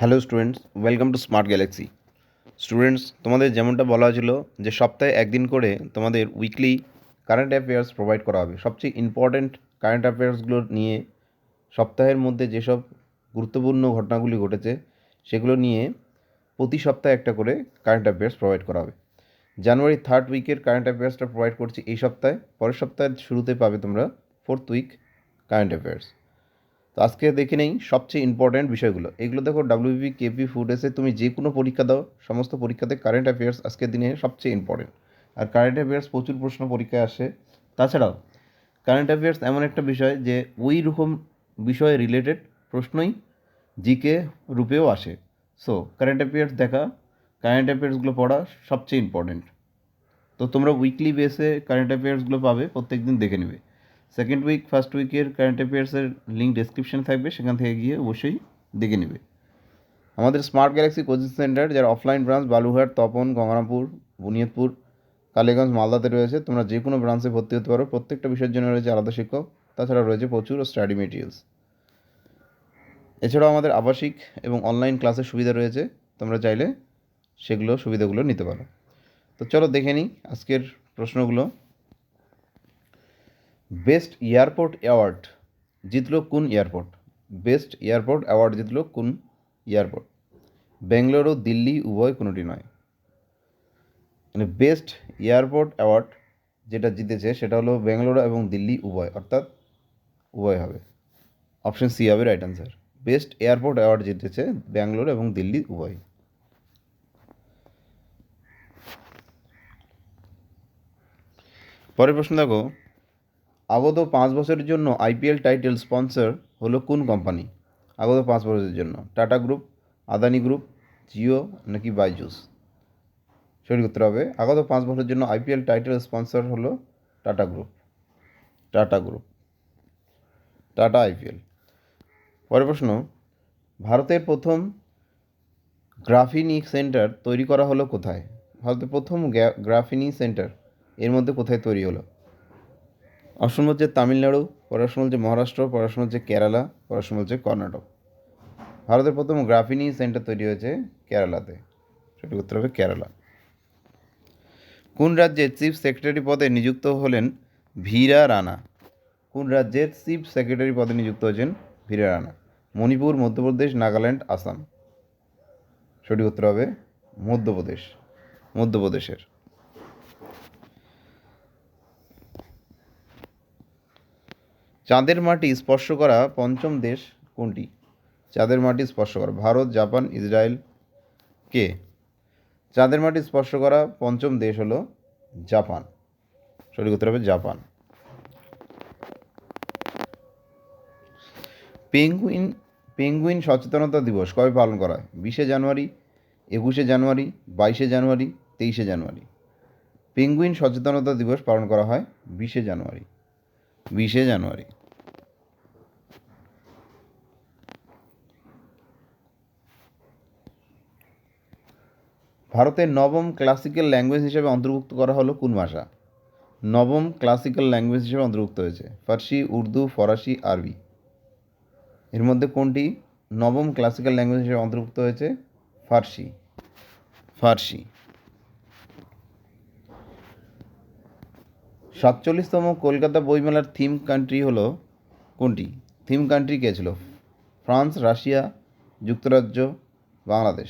Hello students, welcome to smart galaxy. Students, তোমাদের যেমনটা বলা হয়েছিল যে সপ্তাহে একদিন করে তোমাদের উইকলি কারেন্ট অ্যাফেয়ার্স প্রোভাইড করা হবে। সবচেয়ে ইম্পর্ট্যান্ট কারেন্ট অ্যাফেয়ার্সগুলো নিয়ে সপ্তাহের মধ্যে যেসব গুরুত্বপূর্ণ ঘটনাগুলি ঘটেছে, সেগুলো নিয়ে প্রতি সপ্তাহে একটা করে কারেন্ট অ্যাফেয়ার্স প্রোভাইড করা হবে। জানুয়ারি থার্ড উইকের কারেন্ট অ্যাফেয়ার্সটা প্রোভাইড করছি এই সপ্তাহে, পরের সপ্তাহের শুরুতে পাবে তোমরা ফোর্থ উইক কারেন্ট অ্যাফেয়ার্স তো আজকে দেখে নেই সবচেয়ে ইম্পর্ট্যান্ট বিষয়গুলো। এগুলো দেখো ডাব্লিউবি কেপি ফুড এসে তুমি যে কোনো পরীক্ষা দাও, সমস্ত পরীক্ষাতে কারেন্ট অ্যাফেয়ার্স আজকের দিনে সবচেয়ে ইম্পর্টেন্ট আর কারেন্ট অ্যাফেয়ার্স প্রচুর প্রশ্ন পরীক্ষায় আসে। তাছাড়াও কারেন্ট অ্যাফেয়ার্স এমন একটা বিষয় যে ওই রকম বিষয়ে রিলেটেড প্রশ্নই জিকে রূপেও আসে। সো কারেন্ট অ্যাফেয়ার্স দেখা কারেন্ট অ্যাফেয়ার্সগুলো পড়া সবচেয়ে ইম্পর্টেন্ট তো তোমরা উইকলি বেসে কারেন্ট অ্যাফেয়ার্সগুলো পাবে প্রত্যেক দিন দেখে নেবে। সেকেন্ড উইক ফার্স্ট উইকের কারেন্ট অ্যাফেয়ার্সের লিঙ্ক ডেসক্রিপশন থাকবে, সেখান থেকে গিয়ে অবশ্যই দেখে নেবে। আমাদের স্মার্ট গ্যালাক্সি কোচিং সেন্টার যার অফলাইন ব্রাঞ্চ বালুঘাট তপন, গঙ্গারামপুর, বুনিয়াদপুর, কালীগঞ্জ, মালদাতে রয়েছে। তোমরা যে কোনো ব্রাঞ্চে ভর্তি হতে পারো। প্রত্যেকটা বিষয়ের জন্য রয়েছে আলাদা শিক্ষক। তাছাড়া রয়েছে প্রচুর স্টাডি মেটেরিয়ালস এছাড়াও আমাদের আবাসিক এবং অনলাইন ক্লাসের সুবিধা রয়েছে। তোমরা চাইলে সেগুলো সুবিধাগুলো নিতে পারো। তো চলো দেখে নিই আজকের প্রশ্নগুলো। বেস্ট এয়ারপোর্ট অ্যাওয়ার্ড জিতলো কোন এয়ারপোর্ট? বেস্ট এয়ারপোর্ট অ্যাওয়ার্ড জিতলো কোন এয়ারপোর্ট? বেঙ্গালুরু, দিল্লি, উভয় কোনোটি নয়। মানে বেস্ট এয়ারপোর্ট অ্যাওয়ার্ড যেটা জিতেছে সেটা হলো বেঙ্গালুরু এবং দিল্লি উভয়, অর্থাৎ উভয় হবে। অপশন সি হবে right answer. Best airport award জিতেছে ব্যাঙ্গালোর এবং দিল্লি উভয়। পরের প্রশ্ন দেখো আগত পাঁচ বছরের জন্য আইপিএল টাইটেল স্পন্সর হলো কোন কোম্পানি? আগত পাঁচ বছরের জন্য। টাটা গ্রুপ, আদানি গ্রুপ, জিও নাকি বাইজুস? সঠিক উত্তর হবে, আগত পাঁচ বছরের জন্য আইপিএল টাইটেল স্পন্সর হলো Tata group. Tata group. Tata IPL. পরের প্রশ্ন, ভারতের প্রথম গ্রাফিনি সেন্টার তৈরি করা হলো কোথায়? ভারতের প্রথম গ্রাফিনি সেন্টার এর মধ্যে কোথায় তৈরি হলো? অপশন হচ্ছে তামিলনাড়ু, পড়াশোনা হচ্ছে মহারাষ্ট্র, পড়াশোনা হচ্ছে কেরালা, পড়াশোনা হচ্ছে কর্ণাটক। ভারতের প্রথম গ্রাফিনি সেন্টার তৈরি হয়েছে কেরালাতে। সঠিক উত্তর হবে কেরালা। কোন রাজ্যের চিফ সেক্রেটারি পদে নিযুক্ত হলেন ভীরা রানা? কোন রাজ্যের চিফ সেক্রেটারি পদে নিযুক্ত হয়েছেন ভীরা রানা? মণিপুর, মধ্যপ্রদেশ, নাগাল্যান্ড, আসাম। সঠিক উত্তর হবে মধ্যপ্রদেশ, মধ্যপ্রদেশের। চাঁদের মাটি স্পর্শ করা পঞ্চম দেশ কোনটি? চাঁদের মাটি স্পর্শ করা। ভারত, জাপান, ইসরায়েল, কে? চাঁদের মাটি স্পর্শ করা পঞ্চম দেশ হলো জাপান। সঠিক উত্তর হবে জাপান। পেঙ্গুইন পেঙ্গুইন সচেতনতা দিবস কবে পালন করা হয়? বিশে জানুয়ারি, একুশে জানুয়ারি, বাইশে জানুয়ারি, তেইশে জানুয়ারি। পেঙ্গুইন সচেতনতা দিবস পালন করা হয় বিশে জানুয়ারি। বিশে জানুয়ারি। ভারতের নবম ক্লাসিক্যাল ল্যাঙ্গুয়েজ হিসেবে অন্তর্ভুক্ত করা হলো কোন ভাষা? নবম ক্লাসিক্যাল ল্যাঙ্গুয়েজ হিসেবে অন্তর্ভুক্ত হয়েছে, ফার্সি, উর্দু, ফরাসি, আরবি। এর মধ্যে কোনটি? নবম ক্লাসিক্যাল ল্যাঙ্গুয়েজ হিসেবে অন্তর্ভুক্ত হয়েছে, ফার্সি। ফার্সি। সাতচল্লিশতম কলকাতা বইমেলার থিম কান্ট্রি হলো কোনটি? থিম কান্ট্রি কে ছিল? ফ্রান্স, রাশিয়া, যুক্তরাজ্য, বাংলাদেশ।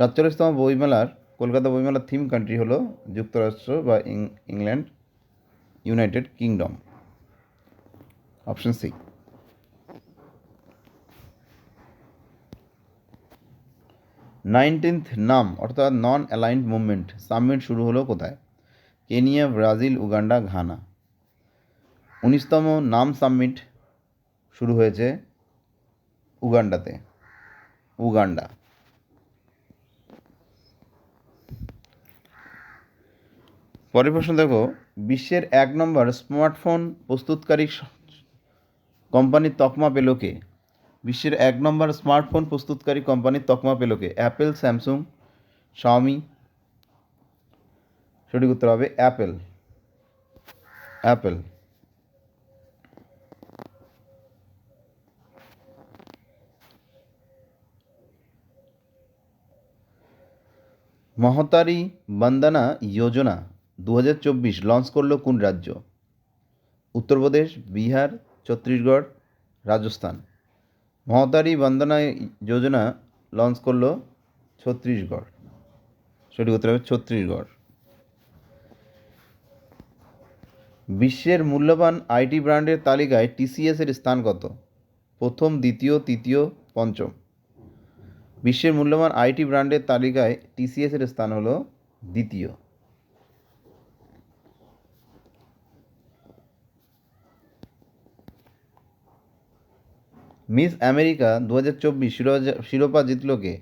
সাতচল্লিশতম বইমেলার, কলকাতা বইমেলার থিম কান্ট্রি হলো যুক্তরাষ্ট্র বা England, United Kingdom. Option C. Nineteenth নাম, অর্থাৎ নন অ্যালাইন্ড মুভমেন্ট সামিট শুরু হলো কোথায়? Kenya, Brazil, Uganda, Ghana. উনিশতম নাম সামিট শুরু হয়েছে উগান্ডাতে। উগান্ডা। পরের প্রশ্ন দেখো, বিশ্বের এক নম্বর স্মার্টফোন প্রস্তুতকারী কোম্পানির তকমা পেলোকে বিশ্বের এক নম্বর স্মার্টফোন প্রস্তুতকারী কোম্পানির তকমা পেল কে? অ্যাপেল, স্যামসুং স্বামী সঠিক উত্তর হবে অ্যাপেল। অ্যাপেল। মহতারি বন্দনা যোজনা। দু হাজার চব্বিশ লঞ্চ করল কোন রাজ্য? উত্তরপ্রদেশ, বিহার, ছত্তিশগড়, রাজস্থান। মহতারি বন্দনা যোজনা লঞ্চ করল ছত্তিশগড়। সঠিক উত্তর হবে ছত্তিশগড়। বিশ্বের মূল্যবান আইটি ব্র্যান্ডের তালিকায় টিসিএস এর স্থান কত? প্রথম, দ্বিতীয়, তৃতীয়, পঞ্চম। বিশ্বের মূল্যবান আইটি ব্র্যান্ডের তালিকায় টিসিএস এর স্থান হলো দ্বিতীয়। মিস আমেরিকা দু হাজার চব্বিশ শিরোপা জিতল কে?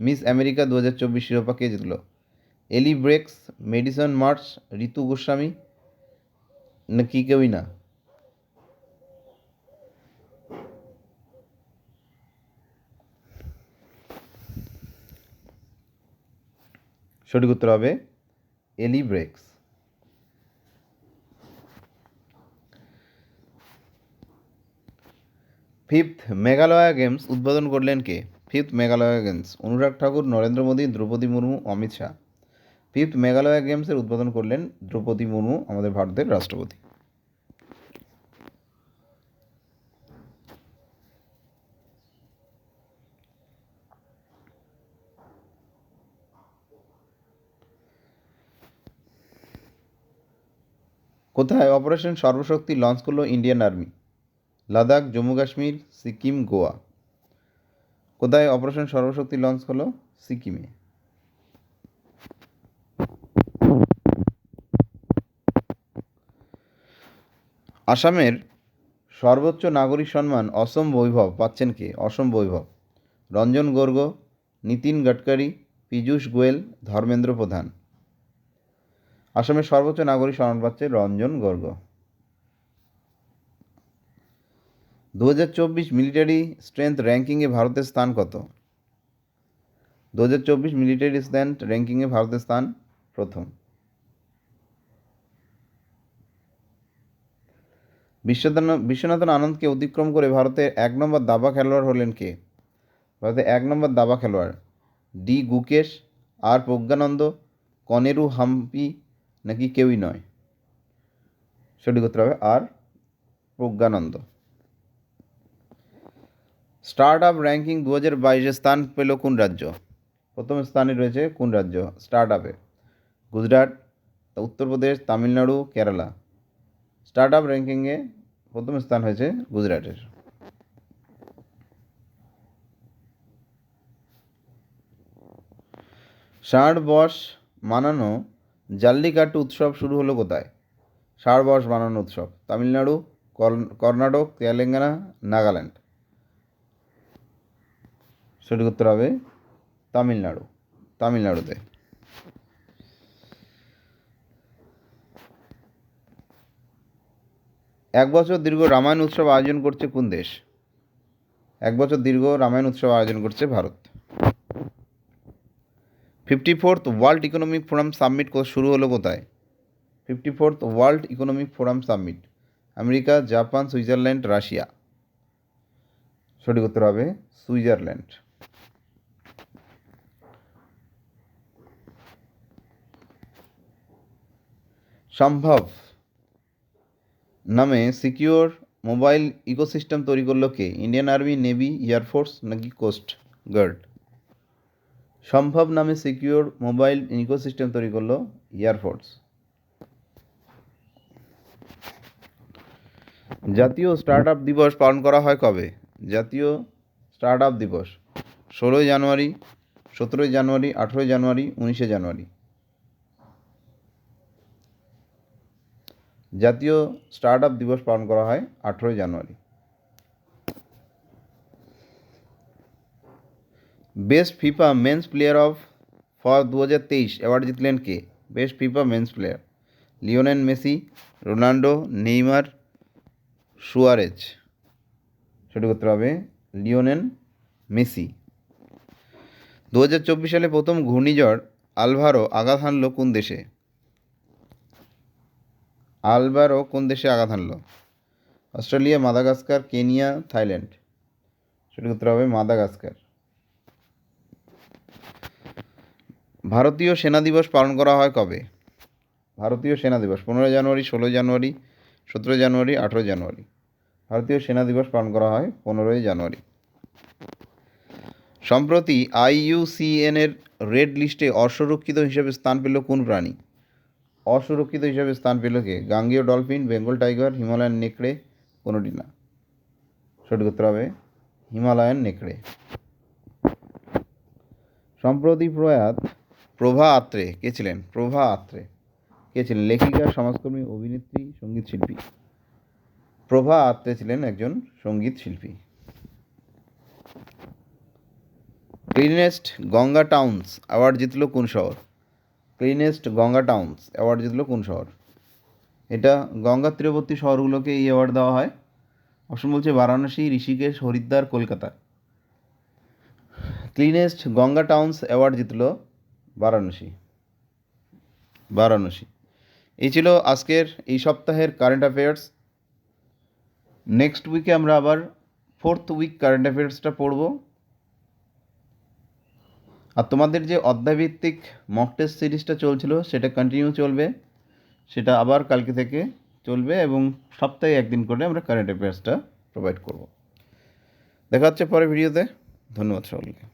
মিস আমেরিকা দু হাজার চব্বিশ শিরোপা কে জিতল? এলি ব্রেক্স, মেডিসন মার্চ ঋতু গোস্বামী না নাকি কেউই না? সঠিক উত্তর হবে এলি ব্রেক্স। ফিফথ মেঘালয়া গেমস উদ্বোধন করলেন কে? Fifth Meghalaya games. Anurag Thakur, Narendra Modi, Droupadi Murmu, Amit Shah. Fifth Meghalaya গেমসের উদ্বোধন করলেন দ্রৌপদী মুর্মু, আমাদের ভারতের রাষ্ট্রপতি। কোথায় অপারেশন সর্বশক্তি লঞ্চ করল ইন্ডিয়ান আর্মি? লাদাখ, জম্মু কাশ্মীর, সিকিম, গোয়া। কোথায় অপারেশন সর্বশক্তি লঞ্চ হলো? সিকিমে। আসামের সর্বোচ্চ নাগরিক সম্মান অসম বৈভব, পাচ্ছেন কে? অসম বৈভব। রঞ্জন গর্গ, নীতিন গডকারি, পীযূষ গোয়েল, ধর্মেন্দ্র প্রধান। আসামের সর্বোচ্চ নাগরিক সম্মান পাচ্ছে রঞ্জন গর্গ। দু হাজার চব্বিশ মিলিটারি স্ট্রেংথ র্যাঙ্কিংয়ে ভারতের স্থান কত? দু হাজার চব্বিশ মিলিটারি স্ট্রেংথ র্যাঙ্কিংয়ে ভারতের স্থান প্রথম। বিশ্বনাথন বিশ্বনাথন আনন্দকে অতিক্রম করে ভারতের এক নম্বর দাবা খেলোয়াড় হলেন কে? ভারতের এক নম্বর দাবা খেলোয়াড়, ডি গুকেশ, আর প্রজ্ঞানন্দ, কনেরু হাম্পি নাকি কেউই নয়? সঠিক উত্তর হবে R Praggnanandhaa. Start up ranking দু হাজার বাইশে স্থান পেল কোন রাজ্য? প্রথম স্থানে রয়েছে কোন রাজ্য? স্টার্ট আপে গুজরাট উত্তরপ্রদেশ তামিলনাড়ু, কেরালা। স্টার্ট আপ র্যাঙ্কিংয়ে প্রথম স্থান হয়েছে গুজরাটের। ষাঁড় বস মানানো জাল্লিকাট্টু উৎসব শুরু হলো কোথায়? ষাঁড় বস বানানো উৎসব, তামিলনাড়ু কর্ণাটক, তেলেঙ্গানা, নাগাল্যান্ড। সঠিক উত্তর হবে তামিলনাড়ু, তামিলনাড়ুতে। এক বছর দীর্ঘ রামায়ণ উৎসব আয়োজন করছে কোন দেশ? এক বছর দীর্ঘ রামায়ণ উৎসব আয়োজন করছে Bharat. Fifty fourth world economic forum submit শুরু হলো কোথায়? Fifty fourth world economic forum submit. America, Japan, Switzerland, Russia. সঠিক উত্তর হবে সুইজারল্যান্ড। সম্ভব নামে সিকিওর মোবাইল ইকোসিস্টেম তৈরি করল কে? Indian army, navy air force নাকি কোস্ট গার্ড? সম্ভব নামে সিকিওর মোবাইল ইকোসিস্টেম তৈরি করল এয়ারফোর্স জাতীয় স্টার্ট আপ দিবস পালন করা হয় কবে? জাতীয় স্টার্ট আপ দিবস, ষোলোই জানুয়ারি, সতেরোই জানুয়ারি, আঠেরোই জানুয়ারি, উনিশে জানুয়ারি। জাতীয় স্টার্ট আপ দিবস পালন করা হয় আঠেরোই জানুয়ারি। Best FIFA men's player of for দু হাজার তেইশ অ্যাওয়ার্ড জিতলেন কে? Best FIFA men's player. Lionel Messi, Ronaldo, Neymar, Suarez. সঠিক করতে হবে। Lionel Messi. দু হাজার চব্বিশ সালে প্রথম ঘূর্ণিঝড় আলভারো আঘাত হানল কোন দেশে? আলভারো কোন দেশে আঘাত হানলো? Australia, Madagascar, Kenya, Thailand. সঠিক উত্তর হবে মাদাগাস্কার। ভারতীয় সেনা দিবস পালন করা হয় কবে? ভারতীয় সেনা দিবস, পনেরোই জানুয়ারি, ষোলোই জানুয়ারি, সতেরোই জানুয়ারি, আঠেরোই জানুয়ারি। ভারতীয় সেনা দিবস পালন করা হয় পনেরোই জানুয়ারি। সম্প্রতি আইইউসিএন এর রেড লিস্টে অসুরক্ষিত হিসেবে স্থান পেল কোন প্রাণী? অসুরক্ষিত হিসাবে স্থান পেল কে? গাঙ্গেয় ডলফিন, বেঙ্গল টাইগার, হিমালয়ান নেকড়ে, কোনোটি না। সঠিক উত্তর হবে হিমালয়ান নেকড়ে। সম্প্রতি প্রয়াত প্রভা আত্রে, কে ছিলেন? প্রভা আত্রে। কে ছিলেন? লেখিকা, সমাজকর্মী, অভিনেত্রী, সংগীত শিল্পী। প্রভা আত্রে ছিলেন একজন সংগীত শিল্পী। ক্লিনেস্ট গঙ্গা টাউন্স অ্যাওয়ার্ড জিতল কোন শহর? ক্লিনেস্ট গঙ্গা টাউন্স অ্যাওয়ার্ড জিতল কোন শহর? এটা গঙ্গা তীরবর্তী শহরগুলোকে এই অ্যাওয়ার্ড দেওয়া হয়। অপশন বলছে Varanasi, Rishikesh, Haridwar, Kolkata. Cleanest Ganga towns award জিতল বারাণসী। বারাণসী। এই ছিল আজকের এই সপ্তাহের কারেন্ট অ্যাফেয়ার্স নেক্সট উইকে আমরা আবার ফোর্থ উইক কারেন্ট অ্যাফেয়ার্সটা পড়ব। আর তোমাদের যে অধ্যায়ভিত্তিক মক টেস্ট সিরিজটা চলছিল, সেটা কন্টিনিউ চলবে। সেটা আবার কালকে থেকে চলবে এবং সপ্তাহে একদিন করে আমরা কারেন্ট অ্যাফেয়ার্সটা প্রোভাইড করব। দেখা হচ্ছে পরে ভিডিওতে ধন্যবাদ সকলকে।